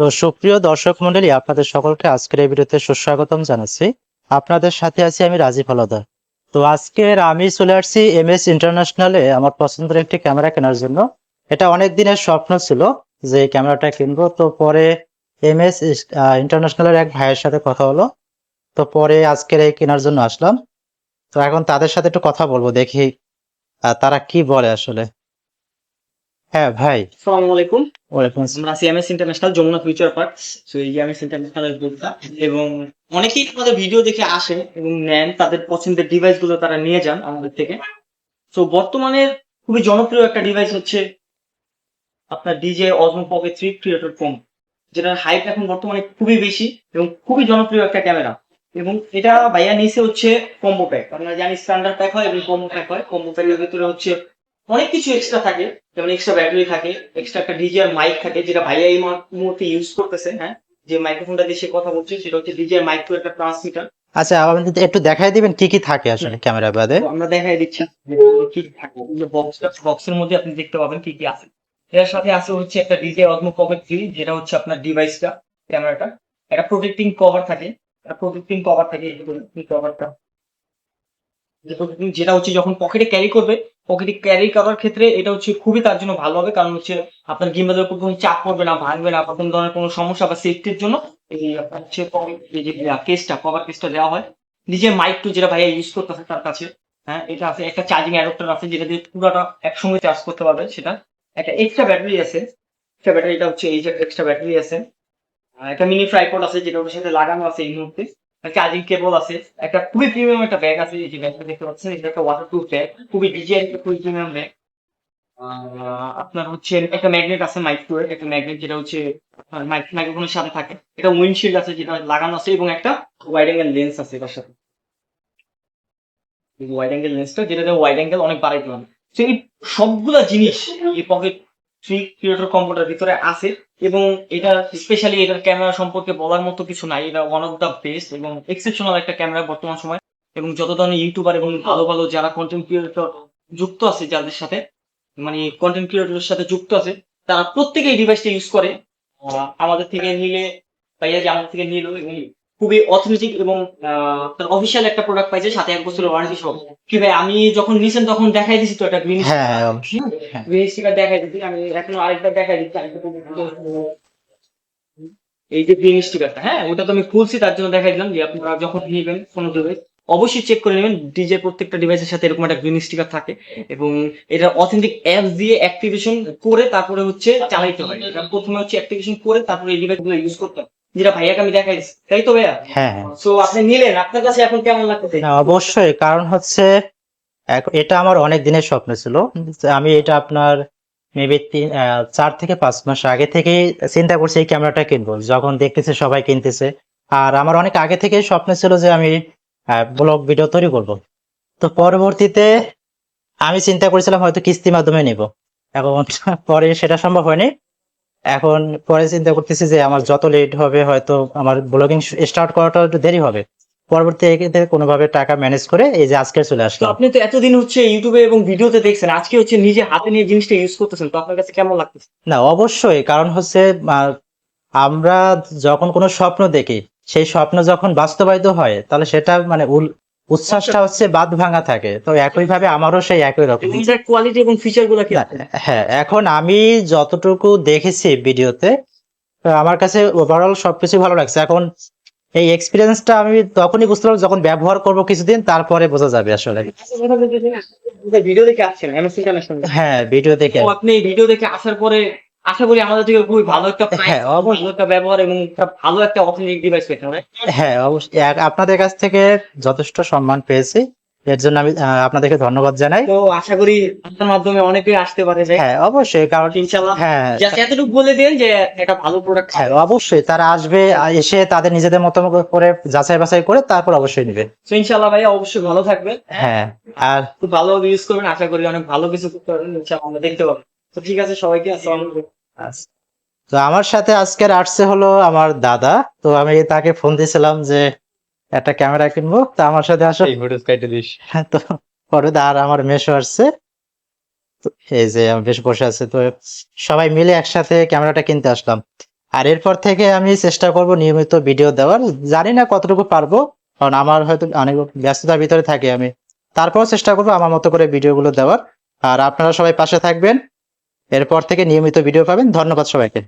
তো সুপ্রিয় দর্শক মন্ডলী, আপনাদের সকলকে আজকের এই ভিডিওতে সুস্বাগতম জানাচ্ছি। আপনাদের সাথে আছি আমি রাজীব আলাদা তো আজকের আমি চলে আসছি এম এস ইন্টারন্যাশনালে আমার পছন্দের একটি ক্যামেরা কেনার জন্য। এটা অনেক দিনের স্বপ্ন ছিল যে ক্যামেরাটা কিনবো। তো পরে এম এস ইন্টারন্যাশনালের এক ভাইয়ের সাথে কথা হলো। তো পরে আজকের এই কেনার জন্য আসলাম। তো এখন তাদের সাথে একটু কথা বলব, দেখি তারা কি বলে আসলে। হ্যাঁ ভাই। আসসালামু আলাইকুম। ওয়ালাইকুম। আমরা C M S international Jamuna future park so এই এমএস ইন্টারন্যাশনালের গ্রুপটা এবং অনেকেই আমাদের ভিডিও দেখে আসেন এবং নেন তাদের পছন্দের ডিভাইসগুলো তারা নিয়ে যান আমাদের থেকে। তো বর্তমানে খুবই জনপ্রিয় একটা ডিভাইস হচ্ছে আপনার DJI Osmo pocket three creator phone যেটার হাইপ এখন বর্তমানে খুবই বেশি এবং খুবই জনপ্রিয় একটা ক্যামেরা এবং এটা ভাইয়া নিচে হচ্ছে কম্বো প্যাক আপনারা জানি স্ট্যান্ডার্ড প্যাক হয় এবং কম্বো প্যাক হয়। কম্বো প্যাকের ভিতরে হচ্ছে অনেক কিছু এক্সট্রা থাকে যেমন এক্সট্রা ব্যাটারি থাকে এক্সট্রা একটা ডিজিআর মাইক থাকে যেটা ভাইয়া এই মুহূর্তে ইউজ করতেছে হ্যাঁ? যে মাইক্রোফোনটা দিয়ে সে কথা বলছে সেটা হচ্ছে ডিজিআর মাইক টু একটা ট্রান্সমিটার আচ্ছা আমাদের একটু দেখাই দিবেন কি কি থাকে আসলে ক্যামেরা বাদে? আমরা দেখাই দিচ্ছি। কি কি থাকে? বক্সটা বক্সের মধ্যে আপনি দেখতে পাবেন কি কি আছে। এর সাথে আছে হচ্ছে একটা ডিজে অজমো পকেট থ্রি যেটা হচ্ছে আপনার ডিভাইসটা ক্যামেরাটা। একটা প্রোটেক্টিং কভার থাকে। একটা প্রোটেক্টিং কভার থাকে এই প্রোটেক্টিং কভারটা যেটা হচ্ছে যখন পকেটে ক্যারি করবে পকেটে ক্যারি করার ক্ষেত্রে এটা হচ্ছে খুবই তার জন্য ভালো হবে। কারণ হচ্ছে আপনার গিম্বালের উপর কোনো চাপ পড়বে না, ভাঙবে না বা কোনো ধরনের কোনো সমস্যা বা সেফটির জন্য এই হচ্ছে কেসটা কভার কেসটা দেওয়া হয়। নিজের মাইক টু যেটা ভাইয়া ইউজ করতেছে তার কাছে হ্যাঁ এটা আছে, একটা চার্জিং অ্যাডাপ্টার আছে যেটা দিয়ে পুরোটা একসঙ্গে চার্জ করতে পারবে সেটা। একটা এক্সট্রা ব্যাটারি আছে এক্সট্রা ব্যাটারিটা হচ্ছে এই যে এক্সট্রা ব্যাটারি আছে। একটা মিনি ট্রাইপড আছে যেটা ওর সাথে লাগানো আছে এই মুহূর্তে। চার্জিং কেবল আছে। একটা খুবই প্রিমিয়াম একটা ব্যাগ আছে, এই যে ব্যাগটা দেখতে পাচ্ছেন, এটা একটা ওয়াটার প্রুফ ব্যাগ খুবই ডিজাইন খুবই প্রিমিয়াম ব্যাগ আপনার হচ্ছে একটা ম্যাগনেট আছে মাইক টু একটা ম্যাগনেট যেটা হচ্ছে মাইক্রোফোনের সাথে থাকে। এটা উইন্ডশিল্ড আছে যেটা লাগানো আছে এবং একটা ওয়াইড অ্যাঙ্গেল লেন্স আছে এটার সাথে। ওয়াইড অ্যাঙ্গেল লেন্সটা যেটাতে ওয়াইড অ্যাঙ্গেল অনেক পারে তো এই সবগুলা জিনিস এই পকেট থ্রি ক্রিয়েটর কম্পিউটার ভিতরে আছে। এবং এটা স্পেশালি এটার ক্যামেরা সম্পর্কে বলার মতো কিছু নাই। এটা ওয়ান অফ দ্য বেস্ট এবং এক্সেপশনাল একটা ক্যামেরা বর্তমান সময়। এবং যত ধরনের ইউটিউবার এবং ভালো ভালো যারা কন্টেন্ট ক্রিয়েটর যুক্ত আছে যাদের সাথে মানে কন্টেন্ট ক্রিয়েটরের সাথে যুক্ত আছে, তারা প্রত্যেকেই ডিভাইসটা ইউজ করে। আমাদের থেকে নিলে তাই যে আমাদের থেকে নিল এবং খুবই অথেন্টিক এবং অফিসিয়াল একটা প্রোডাক্ট পাইছে সাথে এক বছরের ওয়ারেন্টি সহ। কি ভাই আমি যখন নিছেন তখন দেখাই দিছি তো একটা গ্রিন হ্যাঁ হ্যাঁ। হ্যাঁ। গ্রিন স্টিকার দেখাই দিচ্ছি আমি এখনও আরেকটা দেখাই দিচ্ছি এই যে গ্রিন স্টিকারটা হ্যাঁ ওটা তো আমি খুলছি তার জন্য দেখাই দিলাম যে আপনারা যখন নিবেন কোনো ডিভাইস অবশ্যই চেক করে নেবেন ডিজে প্রত্যেকটা ডিভাইসের সাথে এরকম একটা গ্রিন স্টিকার থাকে এবং এটা অথেন্টিক অ্যাপ দিয়ে অ্যাক্টিভেশন করে তারপরে হচ্ছে চালাইতে হয়। এটা প্রথমে হচ্ছে অ্যাক্টিভেশন করে তারপরে এই ডিভাইসগুলো ইউজ করতে হয়। যেটা ভাইয়াকে আমি দেখাই দিচ্ছি তাই তো ভাইয়া? হ্যাঁ হ্যাঁ। সো আপনি নিলেন আপনার কাছে এখন কেমন লাগতেছে? না, অবশ্যই কারণ হচ্ছে এটা আমার অনেক দিনের স্বপ্ন ছিল। আমি এটা আপনার মেবি তিন চার থেকে পাঁচ মাস আগে থেকেই চিন্তা করছি এই ক্যামেরাটা কিনবো। যখন দেখতেছে সবাই কিনতেছে। আর আমার অনেক আগে থেকেই স্বপ্ন ছিল যে আমি ব্লগ ভিডিও তৈরি করব। তো পরবর্তীতে আমি চিন্তা করেছিলাম হয়তো কিস্তির মাধ্যমে নিব। এখন পরে সেটা সম্ভব হয়নি। এখন পরে চিন্তা করতেছি যে আমার যত লেট হবে হয়তো আমার ব্লগিং স্টার্ট করাটা একটু দেরি হবে। পরবর্তী কোনোভাবে টাকা ম্যানেজ করে এই যে আজকে চলে তো আসলাম। আপনি তো এতদিন হচ্ছে ইউটিউবে এবং ভিডিওতে দেখছেন আজকে হচ্ছে নিজে হাতে নিয়ে জিনিসটা ইউজ করতেছেন তো আপনার কাছে কেমন লাগতেছে? না অবশ্যই কারণ হচ্ছে আহ, আমরা যখন কোনো স্বপ্ন দেখি সেই স্বপ্ন যখন বাস্তবায়িত হয় তাহলে সেটা মানে উচ্ছ্বাসটা হচ্ছে বাদ ভাঙা থাকে। তো একইভাবে আমারও সেই একই রকম। কোয়ালিটি এবং ফিচারগুলো কি হ্যাঁ এখন আমি যতটুকু দেখেছি ভিডিওতে তো আমার কাছে ওভারঅল সবকিছু ভালো লাগছে। এখন এই এক্সপিরিয়েন্সটা আমি তখনই বুঝতে পারব যখন ব্যবহার করব কিছুদিন তারপরে বোঝা যাবে আসলে। ভিডিও দেখে আসছেন হ্যাঁ ভিডিও দেখে আপনি ভিডিও দেখে আসার পরে আশা করি আমাদের থেকে খুবই ভালো একটা হ্যাঁ, অবশ্যই। ভালো একটা ব্যবহার এবং ভালো একটা অথেন্টিক ডিভাইস পেতে হবে হ্যাঁ অবশ্যই। আপনাদের কাছ থেকে যথেষ্ট সম্মান পেয়েছি। এর জন্য আমি আপনাদেরকে ধন্যবাদ জানাই। তো আশা করি আপনার মাধ্যমে অনেকেই আসতে পারে যে হ্যাঁ অবশ্যই কারণ ইনশাল্লাহ হ্যাঁ এতটুকু বলে দেন যে একটা ভালো প্রোডাক্ট হ্যাঁ অবশ্যই। তারা আসবে এসে তাদের নিজেদের মতো করে যাচাই বাছাই করে তারপর অবশ্যই নেবে। তো ইনশাল্লাহ ভাইয়া অবশ্যই ভালো থাকবে হ্যাঁ আর খুব ভালো ইউজ করবেন। আশা করি অনেক ভালো কিছু করতে পারবেন ইনশাআল্লাহ আমরা দেখতে পাবো। তো ঠিক আছে সবাইকে আসসালামু আলাইকুম। তো আমার সাথে আজকের আসছে হলো আমার দাদা। তো আমি তাকে ফোন দিয়েছিলাম যে একটা ক্যামেরা কিনবো। তো আমার সাথে আসো। এই ভিডিও কাইটে দিস। তো পরে আর আমার মেশো আসছে। এই যে আমি বেশ বসে আছে। তো সবাই মিলে একসাথে ক্যামেরাটা কিনতে আসলাম। আর এরপর থেকে আমি চেষ্টা করব নিয়মিত ভিডিও দেওয়ার। জানি না কতটুকু পারব। কারণ আমার হয়তো অনেক ব্যস্ততার ভিতরে থাকি আমি। তারপরও চেষ্টা করব আমার মতো করে ভিডিওগুলো দেওয়ার। আর আপনারা সবাই পাশে থাকবেন। এরপর থেকে নিয়মিত ভিডিও পাবেন। ধন্যবাদ সবাইকে।